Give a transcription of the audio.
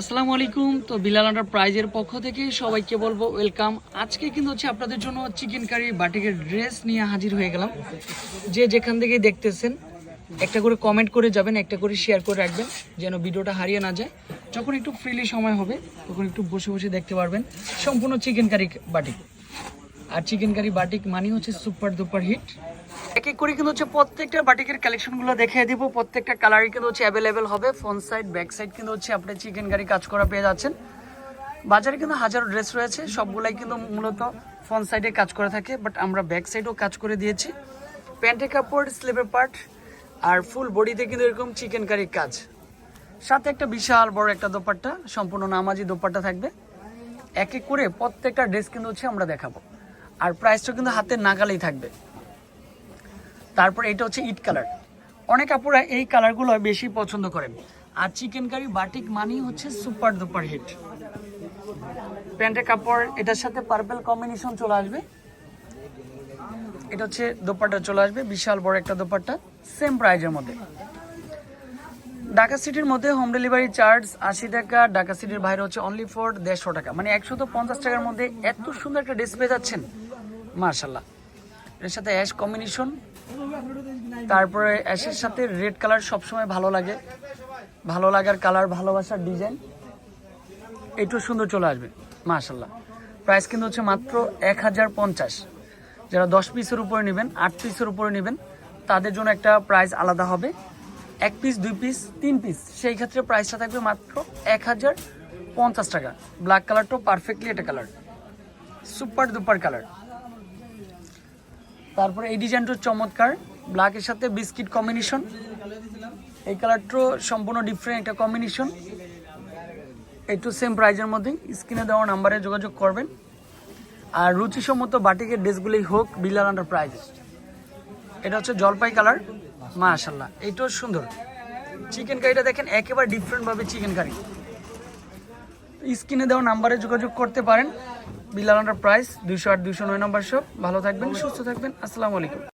আসসালামু আলাইকুম। তো বিলাল আন্ডার প্রাইজের পক্ষ থেকে সবাইকে বলব ওয়েলকাম। আজকে কিন্তু হচ্ছে আপনাদের জন্য চিকেন কারি বাটিকের ড্রেস নিয়ে হাজির হয়ে গেলাম। যে যেখান থেকেই দেখতেছেন, একটা করে কমেন্ট করে যাবেন, একটা করে শেয়ার করে রাখবেন, যেন ভিডিওটা হারিয়ে না যায়। যখন একটু ফ্রিলি সময় হবে, তখন একটু বসে বসে দেখতে পারবেন সম্পূর্ণ চিকেন কারি বাটিক। আর চিকেন কারি বাটিক মানে হচ্ছে সুপার দুপার হিট এক এক করে কিন্তু হচ্ছে প্রত্যেকটা বাটিকের কালেকশনগুলো দেখিয়ে দিব। প্রত্যেকটা কালারই কিন্তু হচ্ছে অ্যাভেলেবেল হবে। ফ্রন্ট সাইড ব্যাক সাইড কিন্তু হচ্ছে আপনি চিকেন কারি কাজ করা পেয়ে যাচ্ছেন। বাজারে কিন্তু হাজারো ড্রেস রয়েছে, সবগুলাই কিন্তু মূলত ফ্রন্ট সাইডে কাজ করে থাকে বাট আমরা ব্যাক সাইডেও কাজ করে দিয়েছি। প্যান্টের কাপড় স্লিভের পার্ট আর ফুল বডিতে কিন্তু এরকম চিকেন কারি কাজ। সাথে একটা বিশাল বড় একটা দোপাট্টা, সম্পূর্ণ নামাজি দোপাট্টা থাকবে। এক এক করে প্রত্যেকটা ড্রেস কিন্তু হচ্ছে আমরা দেখাবো। আর প্রাইসটা কিন্তু হাতের নাগালেই থাকবে। তারপর এটা হচ্ছে ইট কালার। অনেক আপুরা এই কালারগুলো বেশি পছন্দ করেন। আর চিকেন কারি বাটিক মানেই হচ্ছে সুপার দুপার হিট। প্যান্টের কাপড়, এটার সাথে পার্পেল কম্বিনেশন চলে আসবে। এটা হচ্ছে দোপাট্টা চলে আসবে, বিশাল বড় একটা দোপাট্টা সেম প্রাইজের মধ্যে। ঢাকা সিটির মধ্যে হোম ডেলিভারি চার্জ আশি টাকা, ঢাকা সিটির বাইরে হচ্ছে অনলি ফর দেড়শো টাকা। মানে একশো তো পঞ্চাশ টাকার মধ্যে এত সুন্দর একটা ড্রেস পেয়ে যাচ্ছেন মার্শাল্লাহ এর সাথে অ্যাশ কম্বিনেশন তারপরে অ্যাশের সাথে রেড কালার সবসময় ভালো লাগে। ভালো লাগার কালার ভালোবাসার ডিজাইন একটু সুন্দর চলে আসবে মাশাল্লাহ প্রাইস কিন্তু হচ্ছে মাত্র এক হাজার পঞ্চাশ। যারা দশ পিসের উপরে নেবেন, আট পিসের উপরে নেবেন, তাদের জন্য একটা প্রাইস আলাদা হবে। এক পিস দুই পিস তিন পিস সেই ক্ষেত্রে প্রাইসটা থাকবে মাত্র এক হাজার পঞ্চাশ টাকা। ব্ল্যাক কালারটাও পারফেক্টলি এটা কালার সুপার দুপার কালার তারপরে এই ডিজাইনটা চমৎকার। ব্ল্যাকের সাথে বিস্কিট কম্বিনেশন এই কালারটাও সম্পূর্ণ ডিফারেন্ট একটা কম্বিনেশন একটু সেম প্রাইজের মধ্যে। স্ক্রিনে দেওয়া নাম্বারে যোগাযোগ করবেন। আর রুচিসম্মত বাটিকের ড্রেসগুলোই হোক বিলাল আন্ডার প্রাইজ এটা হচ্ছে জলপাই কালার মাশাল্লাহ এইটাও সুন্দর। চিকেন কারিটা দেখেন, একেবারে ডিফারেন্টভাবে চিকেন কারি স্ক্রিনে দেওয়া নাম্বারে যোগাযোগ করতে পারেন। বিলাল আন্ডার প্রাইস দুইশো আট, দুইশো নয় নম্বর সব ভালো থাকবেন, সুস্থ থাকবেন। আসসালামু আলাইকুম।